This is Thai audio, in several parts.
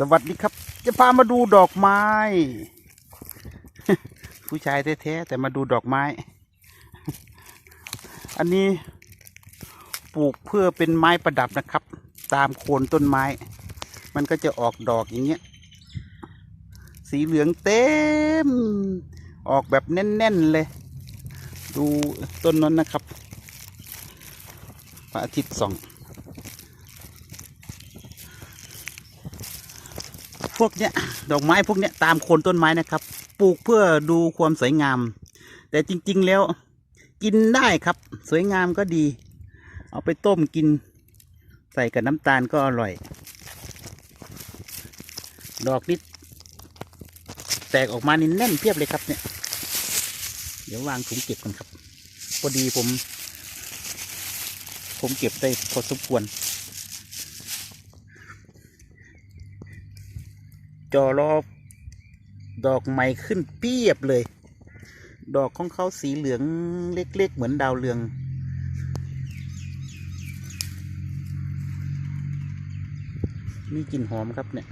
สวัสดีครับ จะพามาดูดอกไม้ ผู้ชายแท้ๆแต่มาดูดอกไม้ อันนี้ปลูกเพื่อเป็นไม้ประดับนะครับ ตามโคนต้นไม้ มันก็จะออกดอกอย่างเงี้ย สีเหลืองเต็ม ออกแบบแน่นๆเลย ดูต้นนั้นนะครับพระอาทิตย์ส่อง พวกเนี้ยดอกไม้พวกเนี้ยตามโคนต้นไม้นะครับ ปลูกเพื่อดูความสวยงาม แต่จริง ๆแล้วกินได้ครับ สวยงามก็ดี เอาไปต้มกิน ใส่กับน้ำตาลก็อร่อย ดอกนิดแตกออกมานี่แน่นเพียบเลยครับเนี่ย เดี๋ยววางถุงเก็บกันครับพอดีผม ผมเก็บได้พอสมควร จอรอบดอกใหม่ขึ้นเปียบเลย ดอกของเขาสีเหลืองเล็ก ๆ เหมือนดาวเรือง มีกลิ่นหอมครับเนี่ย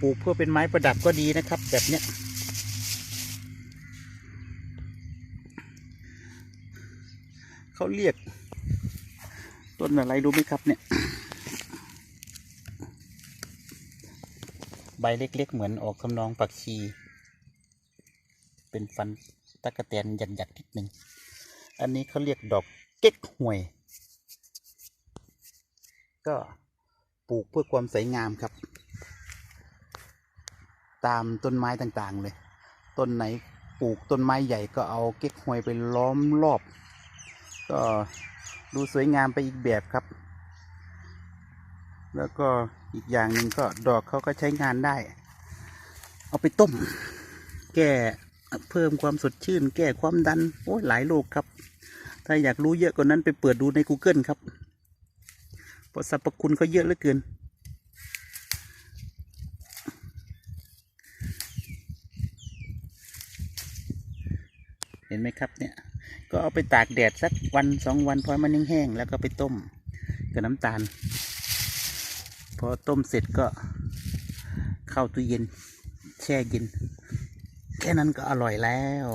ปลูกเพื่อเป็นไม้ประดับก็ดีนะครับ แบบเนี้ยเขาเรียก ต้นอะไรรู้ไหมครับเนี่ย ใบเล็กๆ เหมือนออกทำนองปักชี เป็นฟันตะกะแตนหยักๆนิดหนึ่ง อันนี้เขาเรียกดอกเก๊กหวย ก็ปลูกเพื่อความสวยงามครับ ตามต้นไม้ต่างๆเลย ต้นไหนปลูกต้นไม้ใหญ่ก็เอาเก๊กหวยไปล้อมรอบ ก็ดูสวยงามไปอีกแบบครับ แล้วก็อีกอย่างหนึ่งก็ดอกเขาก็ใช้งานได้ เอาไปต้ม แก้เพิ่มความสดชื่น แก้ความดัน โอ้ยหลายโรคครับ ถ้าอยากรู้เยอะกว่านั้นไปเปิดดูใน Google ครับเพราะสรรพคุณเขาเยอะเหลือเกินเห็นไหมครับเนี่ยก็เอาไปตากแดดสักวันสองวันพอมันแห้งๆแล้วก็ไปต้มกับน้ำตาล พอต้มเสร็จก็เข้าตู้เย็น แช่เย็น แค่นั้นก็อร่อยแล้ว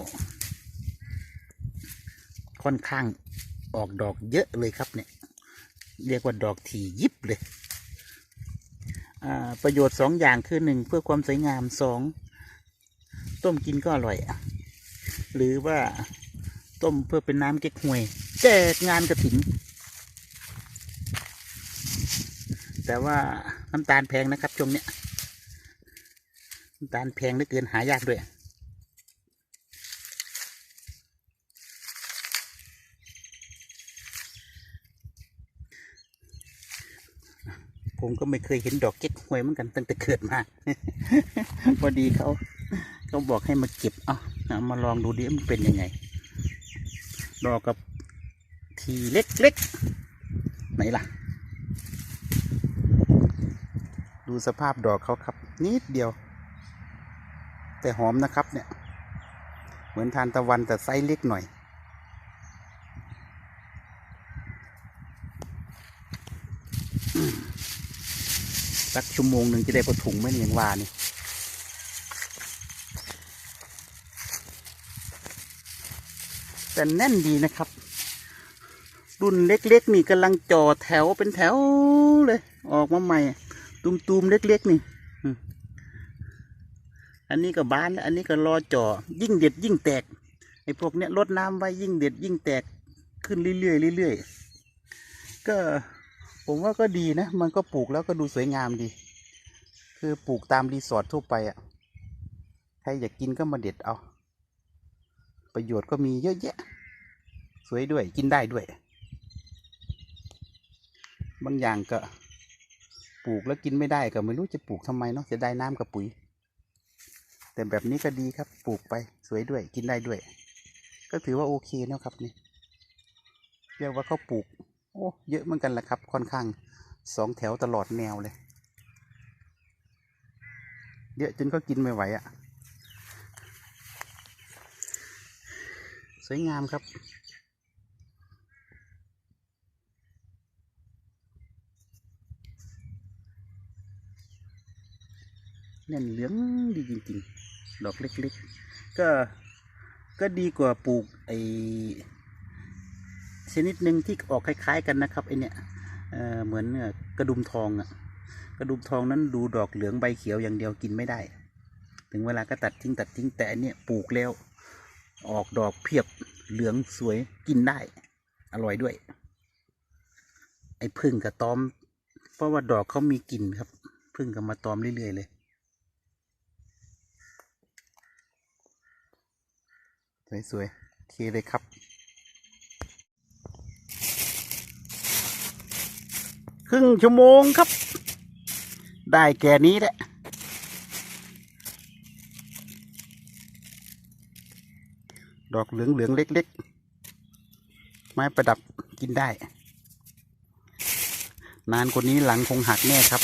ค่อนข้างออกดอกเยอะเลยครับเนี่ย เรียกว่าดอกถี่ยิบเลยประโยชน์สองอย่างคือหนึ่งเพื่อความสวยงามสองต้มกินก็อร่อย หรือว่าต้มเพื่อเป็นน้ำเก๊กฮวยแจกงานกระถิ่น แต่ว่าน้ำตาลแพงนะครับช่วงเนี้ยน้ำตาลแพงเหลือเกินหายากด้วยผมก็ไม่เคยเห็นดอกเก๊กฮวยเหมือนกันตั้งแต่เกิดมา พอดีเขาเขาบอกให้มาเก็บเอาเอามาลองดูดิมันเป็นยังไง ดอกกับทีเล็กๆไหนล่ะ ดูสภาพดอกเขาครับ นิดเดียว แต่หอมนะครับเนี่ย เหมือนทานตะวันแต่ไซส์เล็กหน่อย สักชั่วโมงหนึ่งจะได้พอถุงไหมเนี่ยยังว่านี่แต่แน่นดีนะครับ รุ่นเล็กๆนี่กำลังจ่อแถวเป็นแถวเลย ออกมาใหม่ ตุมๆเล็กๆนี่อันนี้ก็บานแล้วอันนี้ก็รอจ่อยิ่งเด็ดยิ่งแตกไอ้พวกเนี้ยลดน้ำไว้ยิ่งเด็ดยิ่งแตกขึ้นเรื่อยๆเรื่อยๆก็ผมว่าก็ดีนะ มันก็ปลูกแล้วก็ดูสวยงามดี คือปลูกตามรีสอร์ททั่วไปอะ่ะใครอยากกินก็มาเด็ดเอา ประโยชน์ก็มีเยอะแยะ สวยด้วยกินได้ด้วย บางอย่างก็ ปลูกแล้วกินไม่ได้ก็ไม่รู้จะปลูกทำไมเนาะจะได้น้ำกับปุ๋ย แต่แบบนี้ก็ดีครับปลูกไปสวยด้วยกินได้ด้วย ก็ถือว่าโอเคเนาะครับนี่เรียกว่าเขาปลูก โอ้เยอะเหมือนกันแหละครับ ค่อนข้างสองแถวตลอดแนวเลย เยอะจนก็กินไม่ไหวอะ่ะ สวยงามครับ แน่นเหลืองดีจริงๆ ดอกเล็กๆ ก็ก็ดีกว่าปลูกไอชนิดหนึ่งที่ออกคล้ายๆ กันนะครับไอเนี่ยเอ่อเหมือนกระดุมทองอะกระดุมทองนั้นดูดอกเหลืองใบเขียวอย่างเดียวกินไม่ได้ ถึงเวลาก็ตัดทิ้งตัดทิ้งแต่อันเนี่ยปลูกแล้ว ออกดอกเพียบเหลืองสวยกินได้ อร่อยด้วย ไอ้พึ่งกับตอม เพราะว่าดอกเขามีกลิ่นครับ พึ่งกับมาตอมเรื่อยๆเลย สวยๆ เคเลยครับ ครึ่งชั่วโมงครับ ได้แก่นี้แหละดอกเหลืองเหลืองๆเล็ก ๆ ไม้ประดับกินได้ นานกว่านี้หลังคงหักแน่ครับ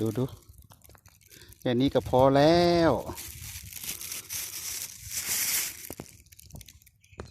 ดูดูแค่นี้ก็พอแล้ว